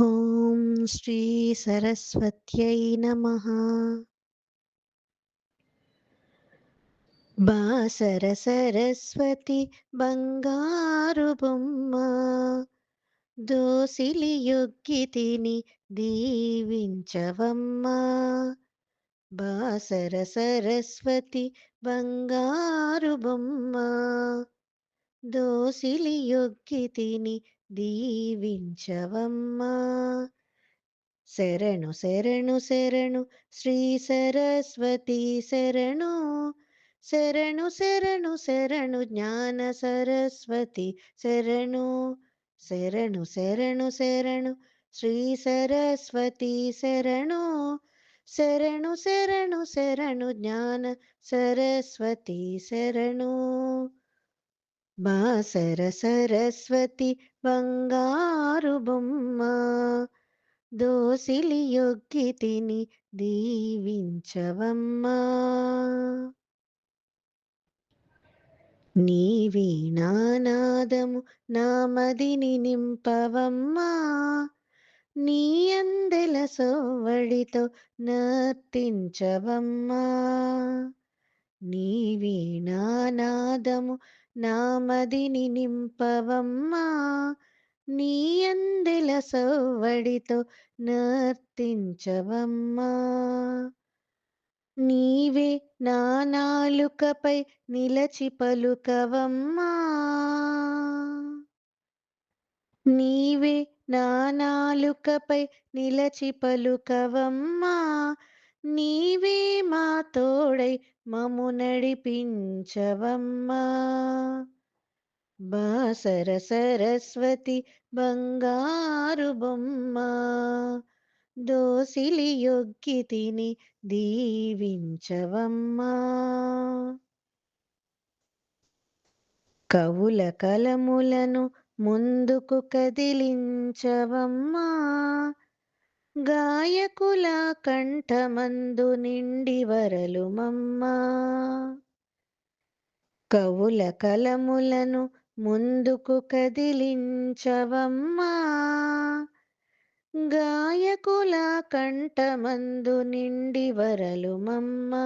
ఓం శ్రీ సరస్వత్యై నమ. బాసర సరస్వతి బంగారు బొమ్మ దోసిలి యొగ్గితిని దీవించవమ్మా. బాసర సరస్వతి బంగారు బొమ్మ దోసిలి యొగ్గితిని దీవించవమ్మా. శరణు శరణు శరణు శ్రీ సరస్వతి శరణు. శరణు శరణు శరణు జ్ఞాన సరస్వతి శరణు. శరణు శరణు శరణు శ్రీ సరస్వతి శరణు. శరణు శరణు శరణు జ్ఞాన సరస్వతి శరణు. బాసర సరస్వతి బంగారు బొమ్మ దోసిలి యొగ్గితిని దీవించవమ్మా. నీ వీణానాదము నామదిని నింపవమ్మా నీ అందెల సోవడితో నర్తించవమ్మా. నీ వీణానాదము నామదిని నింపవమ్మా నీ అందెల సవ్వడితో నర్తించవమ్మా. నీవే నా నాలుకపై నిలచి పలుకవమ్మా. నీవే నా నాలుకపై నిలచి పలుకవమ్మా తోడై మము నడిపించవమ్మా. బాసర సరస్వతి బంగారు బొమ్మ దోసిలి యొగ్గితిని దీవించవమ్మా. కవుల కలములను ముందుకు కదిలించవమ్మా. గాయకుల కంఠమందు నిండి వరలుమమ్మా. కవుల కలములను ముందుకు కదిలించవమ్మా. గాయకుల కంఠమందు నిండి వరలుమమ్మా.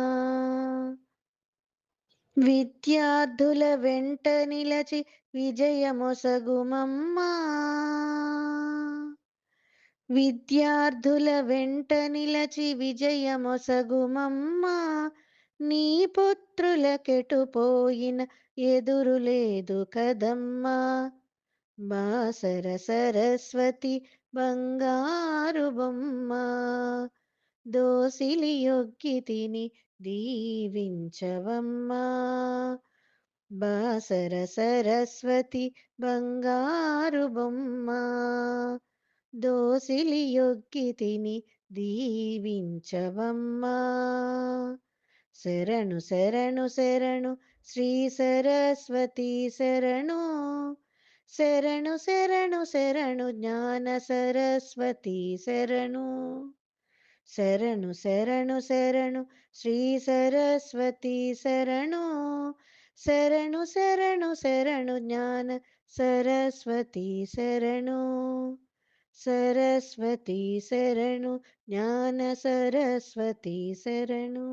విద్యార్థుల వెంట నిలచి విజయమొసగుమమ్మా. విద్యార్థుల వెంట నిలచి విజయమొసగుమమ్మా. నీ పుత్రులకెటుపోయిన ఎదురులేదు కదమ్మా. బాసర సరస్వతి బంగారు బొమ్మ. దోసిలి యొగ్గితిని దీవించవమ్మా. బాసర సరస్వతి బంగారు బొమ్మ. దోసిలి యొగ్గితిని దీవించవమ్మా. శరణు శరణు శరణు శ్రీ సరస్వతి శరణు. శరణు శరణు శరణు జ్ఞాన సరస్వతి శరణు. శరణు శరణు శరణు శ్రీ సరస్వతి శరణు. శరణు శరణు శరణు జ్ఞాన సరస్వతి శరణు. సరస్వతి శరణు జ్ఞాన సరస్వతి శరణు.